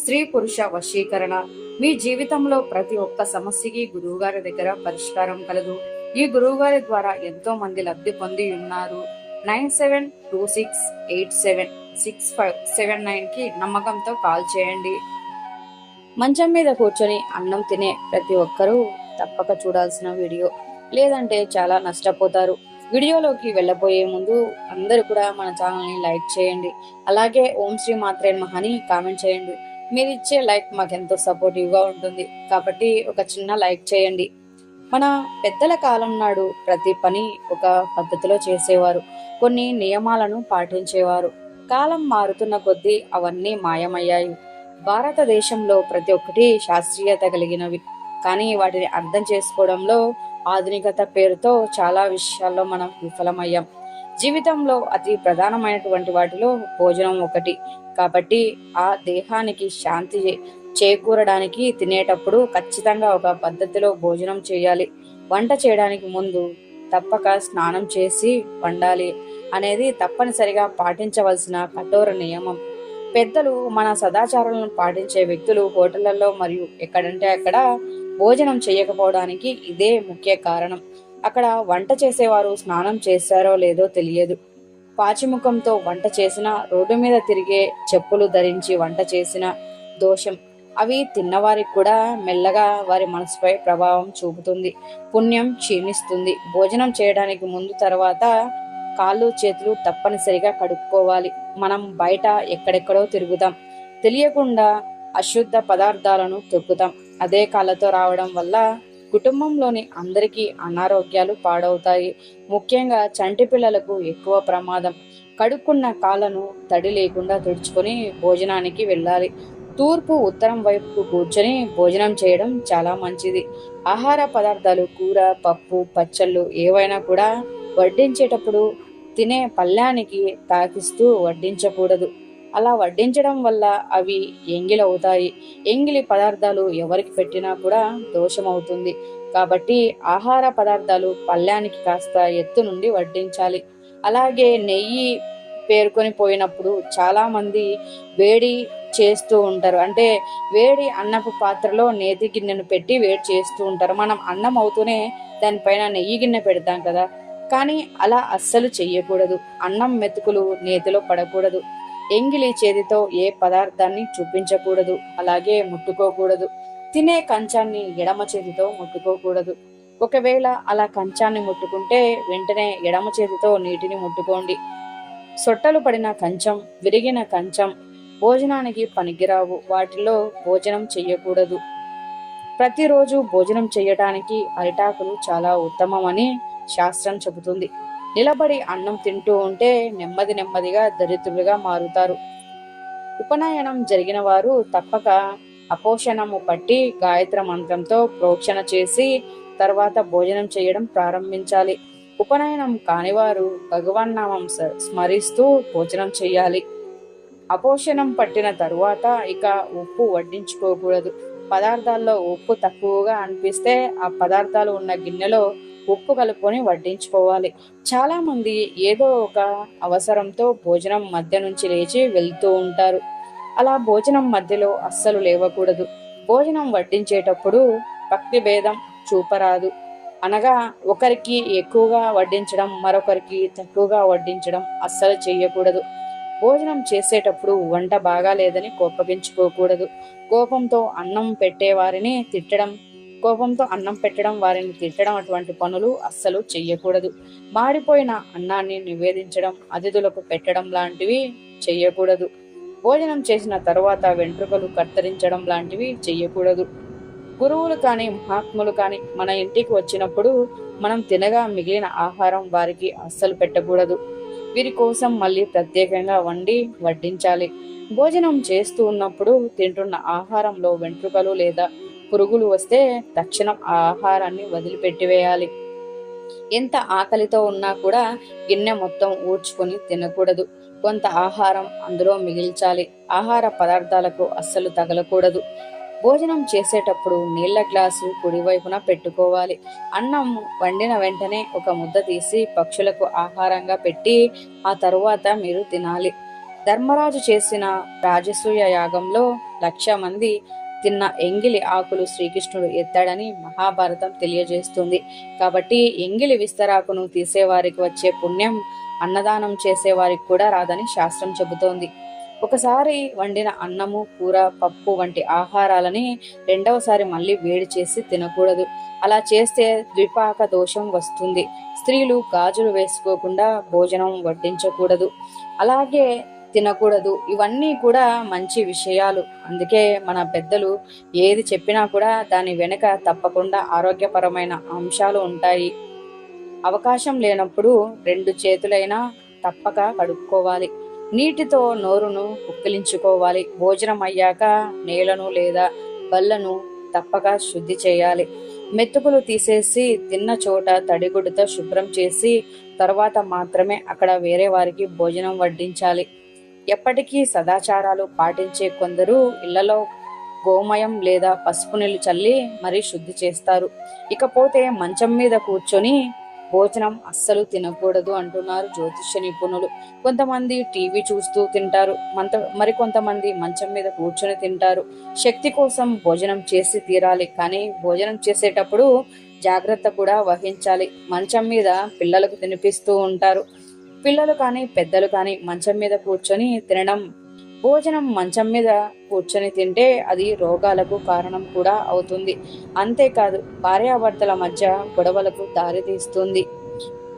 స్త్రీ పురుష వశీకరణ. మీ జీవితంలో ప్రతి ఒక్క సమస్యకి గురువుగారి దగ్గర పరిష్కారం కలదు. ఈ గురువుగారి ద్వారా ఎంతో మంది లబ్ధి పొంది ఉన్నారు. Nine seven two six eight seven six five seven నైన్కి నమ్మకంతో కాల్ చేయండి. మంచం మీద కూర్చొని అన్నం తినే ప్రతి ఒక్కరూ తప్పక చూడాల్సిన వీడియో. లేదంటే చాలా నష్టపోతారు. వీడియోలోకి వెళ్ళబోయే ముందు అందరూ కూడా మన ఛానల్ని లైక్ చేయండి. అలాగే ఓం శ్రీ మాత్రే మహని కామెంట్ చేయండి. మీరు ఇచ్చే లైక్ మాకు ఎంతో సపోర్టివ్గా ఉంటుంది. కాబట్టి ఒక చిన్న లైక్ చేయండి. మన పెద్దల కాలం నాడు ప్రతి పని ఒక పద్ధతిలో చేసేవారు. కొన్ని నియమాలను పాటించేవారు. కాలం మారుతున్న కొద్దీ అవన్నీ మాయమయ్యాయి. భారతదేశంలో ప్రతి ఒక్కటి శాస్త్రీయత కలిగినవి. కానీ వాటిని అర్థం చేసుకోవడంలో ఆధునికత పేరుతో చాలా విషయాల్లో మనం విఫలమయ్యాం. జీవితంలో అతి ప్రధానమైనటువంటి వాటిలో భోజనం ఒకటి. కాబట్టి ఆ దేహానికి శాంతి చేకూరడానికి తినేటప్పుడు ఖచ్చితంగా ఒక పద్ధతిలో భోజనం చేయాలి. వంట చేయడానికి ముందు తప్పక స్నానం చేసి వండాలి అనేది తప్పనిసరిగా పాటించవలసిన కఠోర నియమం. పెద్దలు మన సదాచారాలను పాటించే వ్యక్తులు హోటళ్ళలో మరియు ఎక్కడంటే అక్కడ భోజనం చేయకపోవడానికి ఇదే ముఖ్య కారణం. అక్కడ వంట చేసేవారు స్నానం చేశారో లేదో తెలియదు. పాచిముఖంతో వంట చేసిన రోడ్డు మీద తిరిగే చెప్పులు ధరించి వంట చేసిన దోషం. అవి తిన్నవారికి కూడా మెల్లగా వారి మనసుపై ప్రభావం చూపుతుంది. పుణ్యం క్షీణిస్తుంది. భోజనం చేయడానికి ముందు తర్వాత కాళ్ళు చేతులు తప్పనిసరిగా కడుక్కోవాలి. మనం బయట ఎక్కడెక్కడో తిరుగుతాం. తెలియకుండా అశుద్ధ పదార్థాలను తొక్కుతాం. అదే కాళ్ళతో రావడం వల్ల కుటుంబంలోని అందరికీ అనారోగ్యాలు పాడవుతాయి. ముఖ్యంగా చంటి పిల్లలకు ఎక్కువ ప్రమాదం. కడుక్కున్న కాళ్ళను తడి లేకుండా తుడుచుకొని భోజనానికి వెళ్ళాలి. తూర్పు ఉత్తరం వైపు కూర్చొని భోజనం చేయడం చాలా మంచిది. ఆహార పదార్థాలు కూర పప్పు పచ్చళ్ళు ఏవైనా కూడా వడ్డించేటప్పుడు తినే పళ్ళానికి తాకిస్తూ వడ్డించకూడదు. అలా వడ్డించడం వల్ల అవి ఎంగిలవుతాయి ఎంగిలి పదార్థాలు ఎవరికి పెట్టినా కూడా దోషమవుతుంది. కాబట్టి ఆహార పదార్థాలు పళ్ళానికి కాస్త ఎత్తు నుండి వడ్డించాలి. అలాగే నెయ్యి పేరుకొని పోయినప్పుడు చాలామంది వేడి చేస్తూ ఉంటారు. అంటే వేడి అన్నపు పాత్రలో నేతి గిన్నెను పెట్టి వేడి చేస్తూ ఉంటారు. మనం అన్నం అవుతూనే దానిపైన నెయ్యి గిన్నె పెడతాం కదా. కానీ అలా అస్సలు చెయ్యకూడదు. అన్నం మెతుకులు నేతిలో పడకూడదు. ఎంగిలి చేతితో ఏ పదార్థాన్ని చూపించకూడదు అలాగే ముట్టుకోకూడదు. తినే కంచాన్ని ఎడమ చేతితో ముట్టుకోకూడదు. ఒకవేళ అలా కంచాన్ని ముట్టుకుంటే వెంటనే ఎడమ చేతితో నీటిని ముట్టుకోండి. సొట్టలు పడిన కంచం విరిగిన కంచం భోజనానికి పనికిరావు. వాటిలో భోజనం చెయ్యకూడదు. ప్రతిరోజు భోజనం చేయటానికి అరిటాకులు చాలా ఉత్తమమని శాస్త్రం చెబుతుంది. నిలబడి అన్నం తింటూ ఉంటే నెమ్మది నెమ్మదిగా దరిద్రులుగా మారుతారు. ఉపనయనం జరిగిన వారు తప్పక అపోషణము పట్టి గాయత్ర మంత్రంతో ప్రోక్షణ చేసి తర్వాత భోజనం చేయడం ప్రారంభించాలి. ఉపనయనం కానివారు భగవన్ నామం స్మరిస్తూ భోజనం చేయాలి. అపోషణం పట్టిన తరువాత ఇక ఉప్పు వడ్డించుకోకూడదు. పదార్థాల్లో ఉప్పు తక్కువగా అనిపిస్తే ఆ పదార్థాలు ఉన్న గిన్నెలో ఉప్పు కలుపుకొని వడ్డించుకోవాలి. చాలా మంది ఏదో ఒక అవసరంతో భోజనం మధ్య నుంచి లేచి వెళ్తూ ఉంటారు. అలా భోజనం మధ్యలో అస్సలు లేవకూడదు. భోజనం వడ్డించేటప్పుడు భక్తి భేదం చూపరాదు. అనగా ఒకరికి ఎక్కువగా వడ్డించడం మరొకరికి తక్కువగా వడ్డించడం అస్సలు చేయకూడదు భోజనం చేసేటప్పుడు వంట బాగాలేదని కోపగించుకోకూడదు. కోపంతో అన్నం పెట్టేవారిని తిట్టడం కోపంతో అన్నం పెట్టడం వారిని తిట్టడం అటువంటి పనులు అస్సలు చెయ్యకూడదు. మాడిపోయిన అన్నాన్ని నివేదించడం అతిథులకు పెట్టడం లాంటివి చెయ్యకూడదు. భోజనం చేసిన తరువాత వెంట్రుకలు కత్తిరించడం లాంటివి చెయ్యకూడదు. గురువులు కానీ మహాత్ములు కానీ మన ఇంటికి వచ్చినప్పుడు మనం తినగా మిగిలిన ఆహారం వారికి అస్సలు పెట్టకూడదు. వీరి కోసం మళ్ళీ ప్రత్యేకంగా వండి వడ్డించాలి. భోజనం చేస్తూ ఉన్నప్పుడు తింటున్న ఆహారంలో వెంట్రుకలు లేదా పురుగులు వస్తే తక్షణం ఆ ఆహారాన్ని వదిలిపెట్టివేయాలి. ఎంత ఆకలితో ఉన్నా కూడా గిన్నె మొత్తం ఊడ్చుకొని తినకూడదు. కొంత ఆహారం అందులో మిగిల్చాలి. ఆహార పదార్థాలకు అస్సలు తగలకూడదు. భోజనం చేసేటప్పుడు నీళ్ళ గ్లాసు కుడివైపున పెట్టుకోవాలి. అన్నం వండిన వెంటనే ఒక ముద్ద తీసి పక్షులకు ఆహారంగా పెట్టి ఆ తరువాత మీరు తినాలి. ధర్మరాజు చేసిన రాజసూయ యాగంలో లక్ష మంది తిన్న ఎంగిలి ఆకులు శ్రీకృష్ణుడు ఎత్తాడని మహాభారతం తెలియజేస్తుంది. కాబట్టి ఎంగిలి విస్తరాకును తీసేవారికి వచ్చే పుణ్యం అన్నదానం చేసేవారికి కూడా రాదని శాస్త్రం చెబుతోంది. ఒకసారి వండిన అన్నము కూర పప్పు వంటి ఆహారాలని రెండవసారి మళ్ళీ వేడి చేసి తినకూడదు. అలా చేస్తే ద్విపాక దోషం వస్తుంది. స్త్రీలు గాజులు వేసుకోకుండా భోజనం వడ్డించకూడదు. అలాగే తినకూడదు. ఇవన్నీ కూడా మంచి విషయాలు. అందుకే మన పెద్దలు ఏది చెప్పినా కూడా దాని వెనుక తప్పకుండా ఆరోగ్యపరమైన అంశాలు ఉంటాయి. అవకాశం లేనప్పుడు రెండు చేతులైనా తప్పక కడుక్కోవాలి. నీటితో నోరును పుక్కిలించుకోవాలి భోజనం అయ్యాక నేలను లేదా బల్లను తప్పక శుద్ధి చేయాలి. మెతుకులు తీసేసి తిన్న చోట తడిగుడ్డుతో శుభ్రం చేసి తర్వాత మాత్రమే అక్కడ వేరే వారికి భోజనం వడ్డించాలి. ఎప్పటికీ సదాచారాలు పాటించే కొందరు ఇళ్ళలో గోమయం లేదా పసుపు నీళ్ళు చల్లి మరీ శుద్ధి చేస్తారు. ఇకపోతే మంచం మీద కూర్చొని భోజనం అస్సలు తినకూడదు అంటున్నారు జ్యోతిష్య నిపుణులు. కొంతమంది టీవీ చూస్తూ తింటారు. మంత మరికొంతమంది మంచం మీద కూర్చొని తింటారు. శక్తి కోసం భోజనం చేసి తీరాలి. కానీ భోజనం చేసేటప్పుడు జాగ్రత్త కూడా వహించాలి. మంచం మీద పిల్లలకు తినిపిస్తూ ఉంటారు. పిల్లలు కానీ పెద్దలు కానీ మంచం మీద కూర్చొని తినడం భోజనం మంచం మీద కూర్చొని తింటే అది రోగాలకు కారణం కూడా అవుతుంది. అంతేకాదు భార్యాభర్తల మధ్య గొడవలకు దారితీస్తుంది.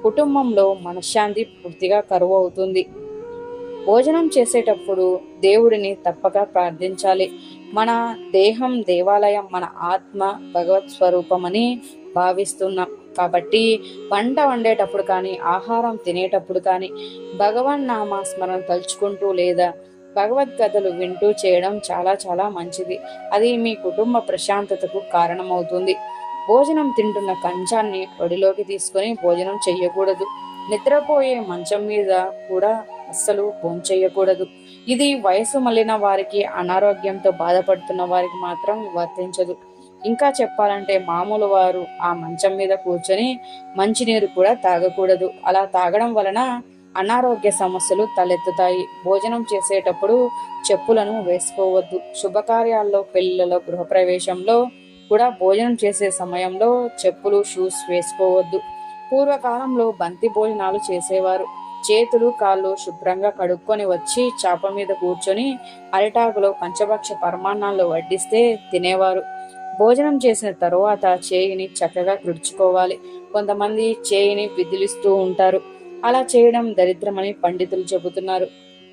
కుటుంబంలో మనశ్శాంతి పూర్తిగా కరువు అవుతుంది భోజనం చేసేటప్పుడు దేవుడిని తప్పక ప్రార్థించాలి. మన దేహం దేవాలయం మన ఆత్మ భగవత్ స్వరూపమని భావిస్తున్నాం. కాబట్టి వంట వండేటప్పుడు కానీ ఆహారం తినేటప్పుడు కానీ భగవన్ నామస్మరణ తలుచుకుంటూ లేదా భగవద్గతలు వింటూ చేయడం చాలా చాలా మంచిది. అది మీ కుటుంబ ప్రశాంతతకు కారణమవుతుంది. భోజనం తింటున్న కంచాన్ని ఒడిలోకి తీసుకొని భోజనం చెయ్యకూడదు. నిద్రపోయే మంచం మీద కూడా అస్సలు భోంచేయకూడదు ఇది వయసు మళ్ళిన వారికి అనారోగ్యంతో బాధపడుతున్న వారికి మాత్రం వర్తించదు. ఇంకా చెప్పాలంటే మామూలు వారు ఆ మంచం మీద కూర్చొని మంచినీరు కూడా తాగకూడదు. అలా తాగడం వలన అనారోగ్య సమస్యలు తలెత్తుతాయి. భోజనం చేసేటప్పుడు చెప్పులను వేసుకోవద్దు. శుభకార్యాల్లో పెళ్ళిలలో గృహప్రవేశంలో కూడా భోజనం చేసే సమయంలో చెప్పులు షూస్ వేసుకోవద్దు. పూర్వకాలంలో బంతి భోజనాలు చేసేవారు. చేతులు కాళ్ళు శుభ్రంగా కడుక్కొని వచ్చి చాప మీద కూర్చొని అరిటాకులో పంచభక్ష పరమాన్నాలు వడ్డిస్తే తినేవారు. భోజనం చేసిన తరువాత చేయిని చక్కగా తుడుచుకోవాలి. కొంతమంది చేయిని విదిలిస్తూ ఉంటారు. అలా చేయడం దరిద్రమని పండితులు చెబుతున్నారు.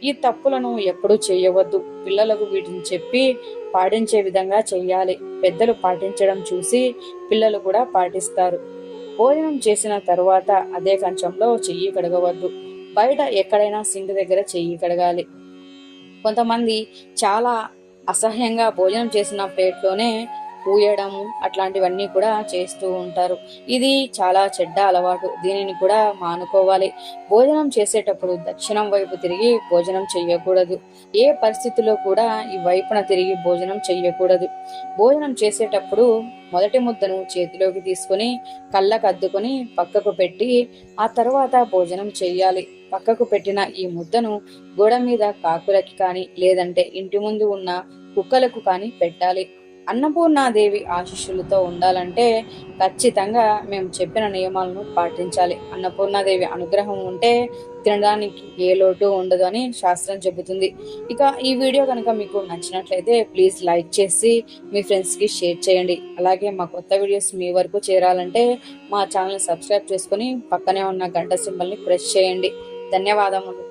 ఈ తప్పులను ఎప్పుడూ చేయవద్దు. పిల్లలకు వీటిని చెప్పి పాటించే విధంగా చేయాలి. పెద్దలు పాటించడం చూసి పిల్లలు కూడా పాటిస్తారు. భోజనం చేసిన తరువాత అదే కంచంలో చెయ్యి కడగవద్దు. బయట ఎక్కడైనా సింక్ దగ్గర చెయ్యి కడగాలి. కొంతమంది చాలా అసహ్యంగా భోజనం చేసిన ప్లేట్లోనే పూయడం అట్లాంటివన్నీ కూడా చేస్తూ ఉంటారు. ఇది చాలా చెడ్డ అలవాటు. దీనిని కూడా మానుకోవాలి. భోజనం చేసేటప్పుడు దక్షిణం వైపు తిరిగి భోజనం చెయ్యకూడదు. ఏ పరిస్థితిలో కూడా ఈ వైపున తిరిగి భోజనం చెయ్యకూడదు. భోజనం చేసేటప్పుడు మొదటి ముద్దను చేతిలోకి తీసుకొని కళ్ళకు అద్దుకొని పక్కకు పెట్టి ఆ తర్వాత భోజనం చెయ్యాలి. పక్కకు పెట్టిన ఈ ముద్దను గోడ మీద కాకులకి కానీ లేదంటే ఇంటి ముందు ఉన్న కుక్కలకు కానీ పెట్టాలి. అన్నపూర్ణాదేవి ఆశీస్సులతో ఉండాలంటే ఖచ్చితంగా మేము చెప్పిన నియమాలను పాటించాలి. అన్నపూర్ణాదేవి అనుగ్రహం ఉంటే తినడానికి ఏ లోటు ఉండదు అని శాస్త్రం చెబుతుంది. ఇక ఈ వీడియో కనుక మీకు నచ్చినట్లయితే ప్లీజ్ లైక్ చేసి మీ ఫ్రెండ్స్కి షేర్ చేయండి. అలాగే మా కొత్త వీడియోస్ మీ వరకు చేరాలంటే మా ఛానల్ సబ్స్క్రైబ్ చేసుకొని పక్కనే ఉన్న గంట సింబల్ని ప్రెస్ చేయండి. ధన్యవాదములు.